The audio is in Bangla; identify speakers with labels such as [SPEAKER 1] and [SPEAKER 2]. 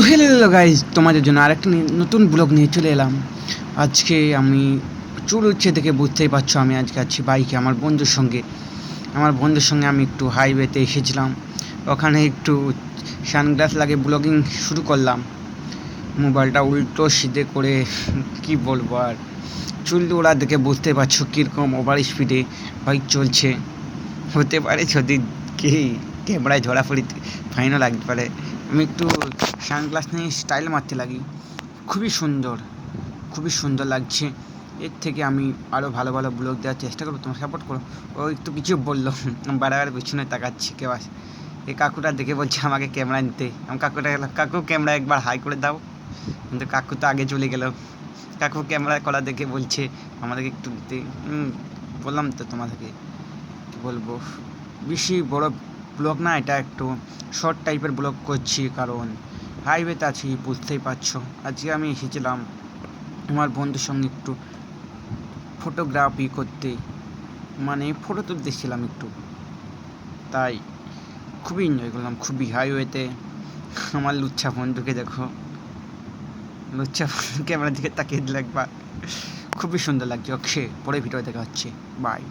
[SPEAKER 1] তো হেলে এলো গাইজ তোমাদের জন্য। আরেকটা নতুন ব্লগ নিয়ে চলে এলাম। আজকে আমি চুল উচ্ছে থেকে বুঝতেই পারছ, আমি আজকে আছি বাইকে, আমার বন্ধুর সঙ্গে। আমার বন্ধুর সঙ্গে আমি একটু হাইওয়েতে এসেছিলাম। ওখানে একটু সানগ্লাস লাগে ব্লগিং শুরু করলাম। মোবাইলটা উল্টো সিধে করে, কি বলব আর? চুল ওরা দেখে বুঝতে পারছ কীরকম ওভার স্পিডে বাইক চলছে। হতে পারে যদি কি ক্যামেরায় ধরা পড়ি ফাইনও লাগতে পারে। আমি একটু সানগ্লাস নিয়ে স্টাইল মারতে লাগি। খুবই সুন্দর খুবই সুন্দর লাগছে। এর থেকে আমি আরও ভালো ভালো ব্লগ দেওয়ার চেষ্টা করব। তোমার সাপোর্ট করো। ও একটু কিছু বলল বারবার পিছনে তাকাচ্ছি কেউ আসে, এই কাকুটা দেখে বলছে আমাকে ক্যামেরা নিতে। আমি কাকুটা কাকু ক্যামেরা একবার হাই করে দাও। কিন্তু কাকু তো আগে চলে গেল। কাকু ক্যামেরা করা দেখে বলছে, আমাদেরকে একটু দিতে। বললাম তো তোমাদেরকে, কী বলব? বেশি বড় ব্লগ না, এটা একটু শর্ট টাইপের ব্লগ করছি কারণ হাইওয়েতে আছি, বুঝতেই পারছ। আজকে আমি এসেছিলাম আমার বন্ধুর সঙ্গে একটু ফটোগ্রাফি করতে। মানে ফটো তুলতেছিলাম একটু। তাই খুবই এনজয় করলাম, খুবই হাইওয়েতে আমার লুচ্ছা বন্ধুকে দেখো। লুচ্ছা ক্যামেরার দিকে তাকিয়ে দিল একবার। খুবই সুন্দর লাগছে। ওকে, পরে ভিডিও দেখা হচ্ছে। বাই